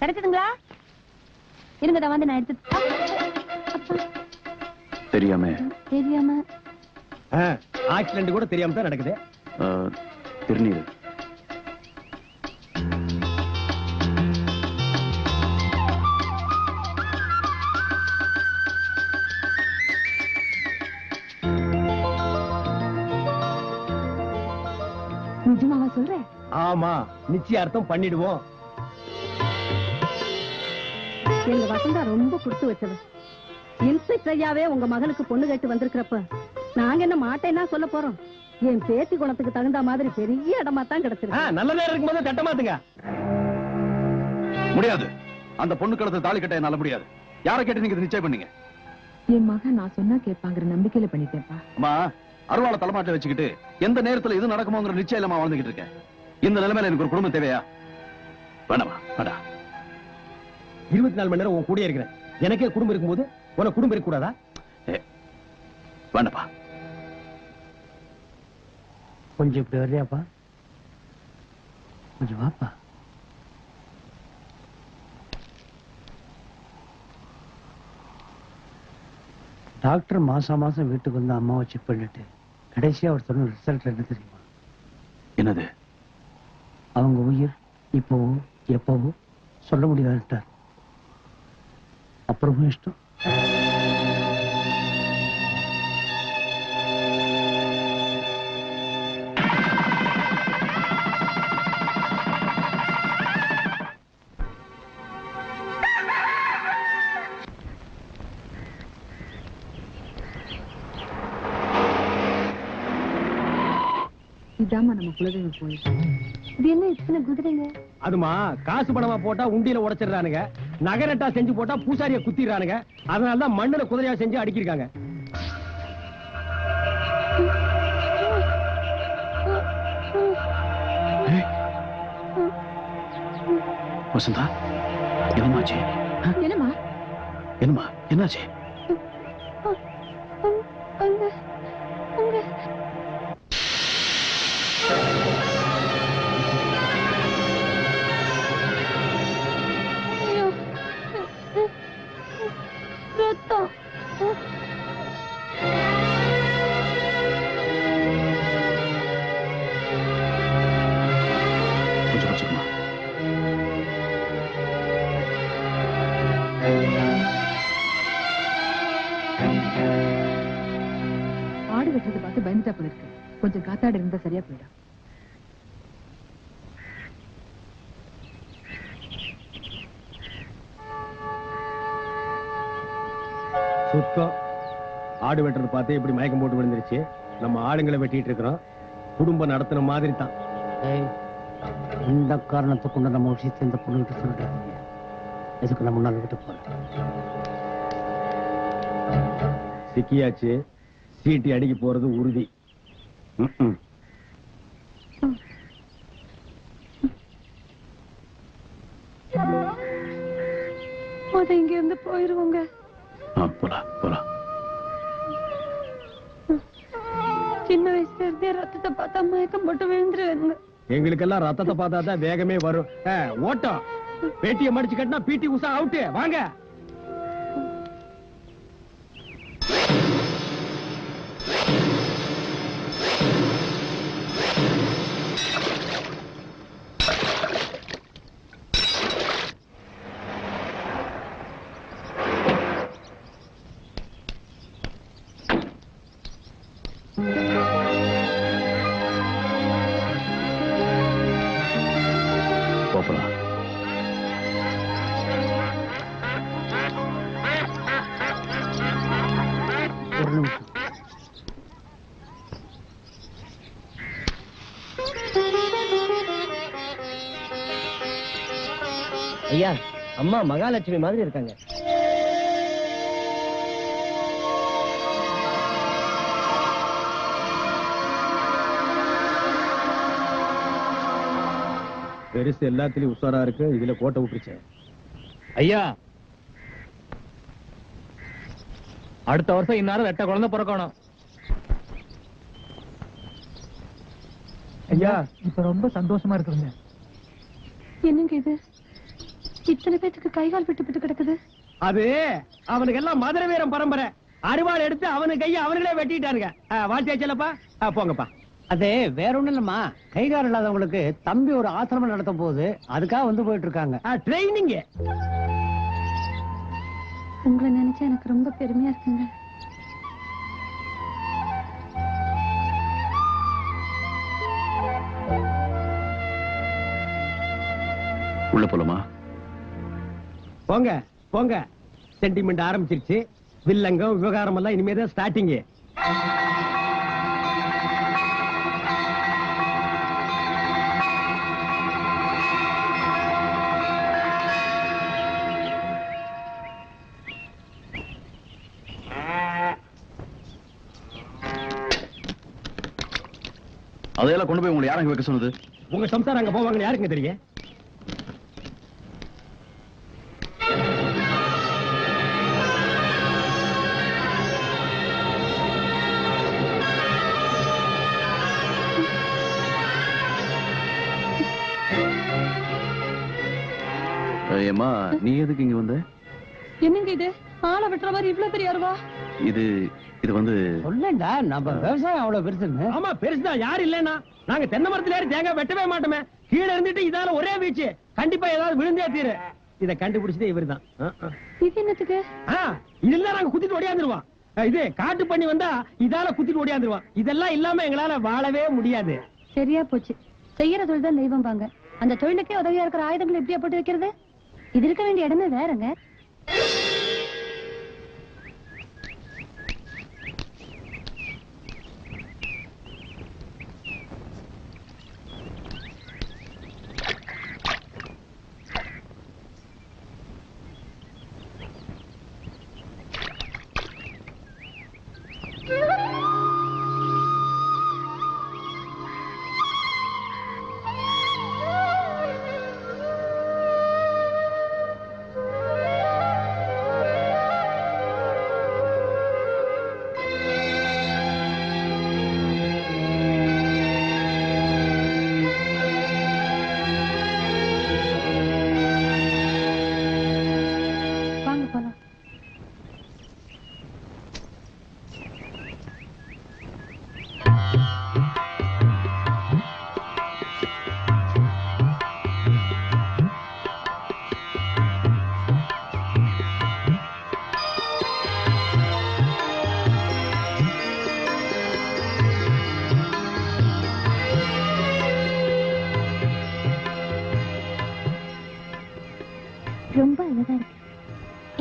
கிடைச்சதுங்களா? இருங்க இதை வந்து நான் எடுத்து தெரியாம. தெரியாம. ஆக்சிடென்ட் கூட தெரியாம தான் நடக்குது. திருநீர். நிஜமாவா சொல்றேன் ஆமா நிச்சயார்த்தம் பண்ணிடுவோம். எங்க வசந்தா ரொம்ப கொடுத்து வச்சவ இன்ஸ்பெக்டர் ஐயாவே உங்க மகனுக்கு பொண்ணு கேட்டு வந்திருக்கிறப்ப நாங்க என்ன மாட்டேன்னா சொல்ல போறோம். என் பேத்தி குணத்துக்கு தகுந்த மாதிரி பெரிய இடமா தான் கிடைச்சிருக்கு. நல்ல நேரம் இருக்கும்போது தட்ட மாத்துங்க. முடியாது. அந்த பொண்ணு கடத்த தாலி கட்ட என்னால முடியாது. யாரை கேட்டு நீங்க இதை நிச்சயம் பண்ணீங்க? என் மகன் நான் சொன்னா கேட்பாங்கிற நம்பிக்கையில பண்ணிட்டேன்ப்பா. அம்மா அருவாளை தலைமாட்டில் வச்சுக்கிட்டு எந்த நேரத்துல எது நடக்குமோங்கிற நிச்சயம் இல்லாம வாழ்ந்துகிட்டு இருக்கேன். இந்த நிலைமையில எனக்கு ஒரு குடும்பம் தேவையா? வேணாமா வேண்டாம் இருபத்தி நாலு மணி நேரம் உன் கூட இருக்கிறேன். எனக்கே குடும்பம் இருக்கும்போது உனக்கு குடும்பம் இருக்க கூடாதா வேண்டாப்பா. கொஞ்சம் இப்படி வர்றியாப்பா. கொஞ்சம் வாப்பா. டாக்டர் மாசம் மாசம் வீட்டுக்கு வந்து அம்மாவை செக் பண்ணிட்டு கடைசியா அவர் சொன்ன ரிசல்ட் என்ன தெரியுமா? என்னது? அவங்க உயிர் இப்போவோ எப்பவோ சொல்ல முடியாதுட்டார் அப்புறமும் இஷ்டம். இதாம்மா நம்ம குலதெய்வ கோயில். இது என்ன இத்தனை குதிரைங்க? அதுமா காசு பணமா போட்டா உண்டியில உடைச்சிடுறானுங்க. நகரட்டா செஞ்சு போட்டா பூசாரிய குத்திடுறானுங்க. அதனால தான் மண்ணுல குதிரையா செஞ்சு அடிக்கிருக்காங்க. வசந்தா என்னமாச்சு என்னம்மா? என்னமா என்னாச்சு? ஆடு வெட்டுறதை பார்த்து பயந்துட்டா போல இருக்கு. கொஞ்சம் காத்தாடு இருந்தா சரியா போயிடும். சுத்தம். ஆடு வெட்டுறது பார்த்து இப்படி மயக்கம் போட்டு விழுந்துருச்சு. நம்ம ஆளுங்களை வெட்டிட்டு இருக்கிறோம். குடும்பம் நடத்துன மாதிரி தான் இந்த காரணத்தை கொண்டு நம்ம விஷயத்தை இந்த பொண்ணுகிட்ட சொல்லிட்டாங்க எதுக்கு நம்ம முன்னாள் விட்டு போறோம் சிக்கியாச்சு. சீட்டி அடிக்க போறது உறுதி. முத இங்க இருந்து போயிருவோங்க போலாம் போலாம். சின்ன வயசுல இருந்தே ரத்தத்தை பார்த்தா மயக்கம் போட்டு விழுந்துருவேங்க எங்களுக்கெல்லாம் ரத்தத்தை பார்த்தா தான் வேகமே வரும். ஓட்டம். பேட்டியை மடிச்சு கட்டினா பிடி உஷா அவுட்டு வாங்க. ஐயா அம்மா மகாலட்சுமி மாதிரி இருக்காங்க. பெருசு எல்லாத்துலயும் உஷாரா இருக்கு இதுல கோட்டை விட்டுருச்சேன் ஐயா அடுத்த வருஷம் இந்நேரம் ரெட்ட குழந்தை பிறக்கணும். ஐயா இப்ப ரொம்ப சந்தோஷமா இருக்குங்க என்னங்க இது? இத்தனை பேத்துக்கு கை கால் விட்டு கிடக்குது? அது அவனுக்கு எல்லாம் மதுரை வீரம் பரம்பரை. அருவாள் எடுத்து அவனுக்கு கையை அவனுங்களே வெட்டிட்டாருங்க வாழ்த்தியாச்சலப்பா போங்கப்பா. அது வேற ஒண்ணும் இல்லம்மா. கைகாரம் இல்லாதவங்களுக்கு தம்பி ஒரு ஆசிரமம் நடத்த போகுது அதுக்காக வந்து போயிட்டு இருக்காங்க ட்ரைனிங் உங்களை நினைச்சா எனக்கு ரொம்ப பெருமையா இருக்குங்க. உள்ள போலாமா? போங்க போங்க. சென்டிமெண்ட் ஆரம்பிச்சிருச்சு. வில்லங்கம் விவகாரம் எல்லாம் இனிமே தான் ஸ்டார்டிங் அதையெல்லாம் கொண்டு போய் உங்களை யாரங்க வைக்க சொன்னது? உங்க சம்சாரம் அங்க போவாங்கன்னு யாருங்க தெரியும்? ஏமா நீ எதுக்கு இங்க வந்த? என்னங்க இது? ஆளை வெட்டுற மாதிரி இவ்வளவு பெரிய அருவா? இது இது வந்து சொல்லேன்டா நம்ம விவசாயம் அவ்வளவு பெருசுன்னு. ஆமா பெருசுதான் யாரு இல்லைன்னா? நாங்க தென்னை மரத்துல ஏறி தேங்காய் வெட்டவே மாட்டோமே. கீழே இருந்துட்டு இதால ஒரே வீச்சு. கண்டிப்பா ஏதாவது விழுந்தே தீரு. இத கண்டுபிடிச்சதே இவர்தான். ஆ, ஆ. இது என்னத்துக்கு? ஆ, இதுல நாங்க குத்திட்டு ஓடியாந்துருவோம். இது காட்டு பண்ணி வந்தா இதால குத்திட்டு ஓடியாந்துருவோம். இதெல்லாம் இல்லாம எங்களால வாழவே முடியாது. சரியா போச்சு. செய்யற தொழில் தான் தெய்வம் பாங்க. அந்த தொழிலுக்கே உதவியா இருக்கிற ஆயுதங்களை எப்படியா போட்டு வைக்கிறது? இது இருக்க வேண்டிய இடமே வேறங்க. ரொம்ப அழகா இருக்கு.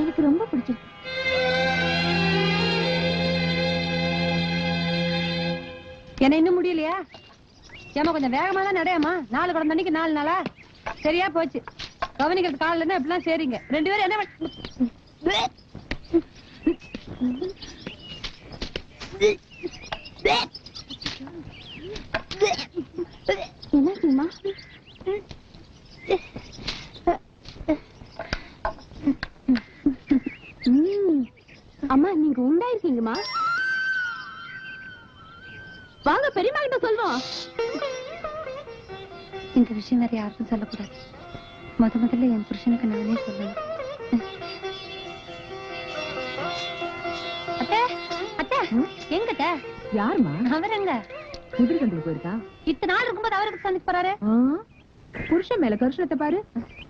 எனக்கு ரொம்ப பிடிச்சிருக்கு. என்ன இன்னும் முடியலையா? ஏமா கொஞ்சம் வேகமா தான் நடையாமா நாலு குடம் அன்னைக்கு நாலு நாளா? சரியா போச்சு. கவனிக்கிறது காலில் எப்படிலாம் சரிங்க. ரெண்டு பேரும் என்ன விஷயம் வேற யாருக்கும் சொல்லக்கூடாது? முத முதல்ல என் புருஷனுக்கு நானே சொல்லணும். அத்தை அத்தை எங்கத்த? யாருமா? அவரங்க. குதிரை கண்டுக்கு போயிருக்கா? இத்தனை நாள் இருக்கும்போது அவருக்கு போறாரு? ஆ, புருஷன் மேல கருஷத்தை பாரு.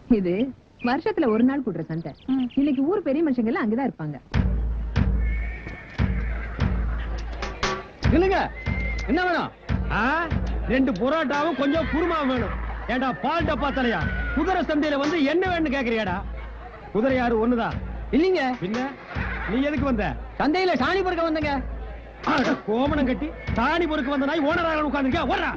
இது வருஷத்துல ஒரு நாள் கூடுற சண்டை. இன்னைக்கு ஊர் பெரிய மனுஷங்க எல்லாம் அங்கதான் இருப்பாங்க. இல்லைங்க என்ன வேணும்? ஆ, ரெண்டு புரோட்டாவும் கொஞ்சம் குருமாவும் வேணும். ஏண்டா பால் டப்பா தலையா? குதிரை சந்தையில வந்து என்ன வேணும்னு கேக்குறியாடா? குதிரை யாரு? ஒண்ணுதான் இல்லீங்க. பின்ன? நீ எதுக்கு வந்த? சந்தையில சாணி பொறுக்க வந்தங்க கோமணம் கட்டி சாணி பொறுக்க வந்த நாய் ஓனராக உட்காந்துருக்கியா ஓடுறா.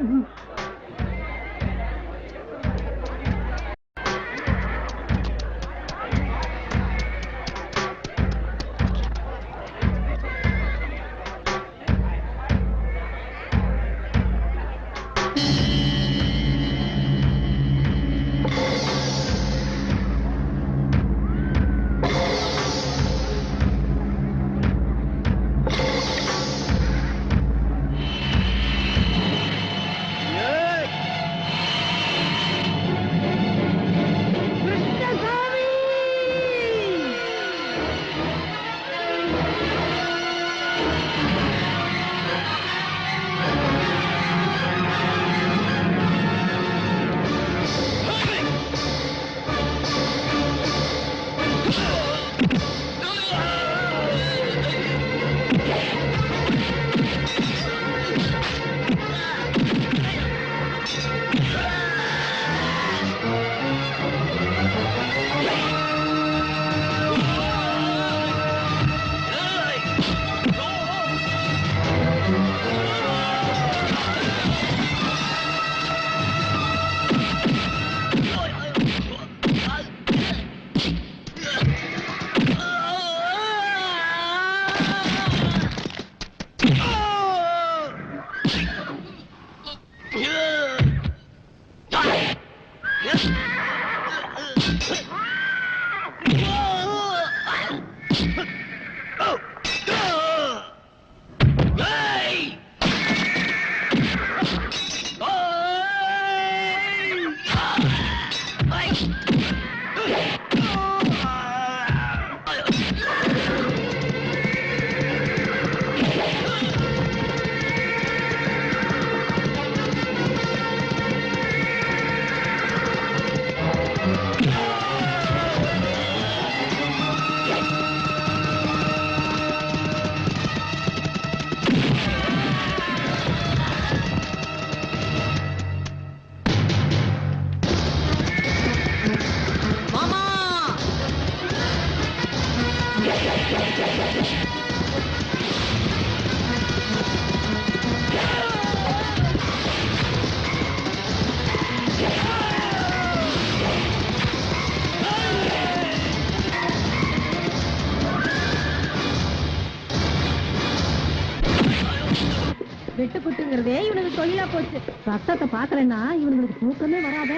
வழியா போச்சு. ரத்தத்தை பாக்குறேன்னா இவங்களுக்கு தூக்கமே வராத.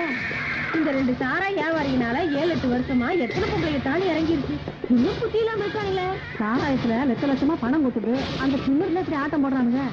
இந்த ரெண்டு சாரா வியாபாரியினால ஏழு எட்டு வருஷமா எத்தனை பொம்பளைங்க தாண்டி இறங்கிருச்சு. இன்னும் புத்தி இல்லாம இருக்காங்களே சாராயத்துல லட்ச லட்சமா பணம் கொடுத்துட்டு அந்த திமிர்ல இப்படி ஆட்டம் போடுறானுங்க.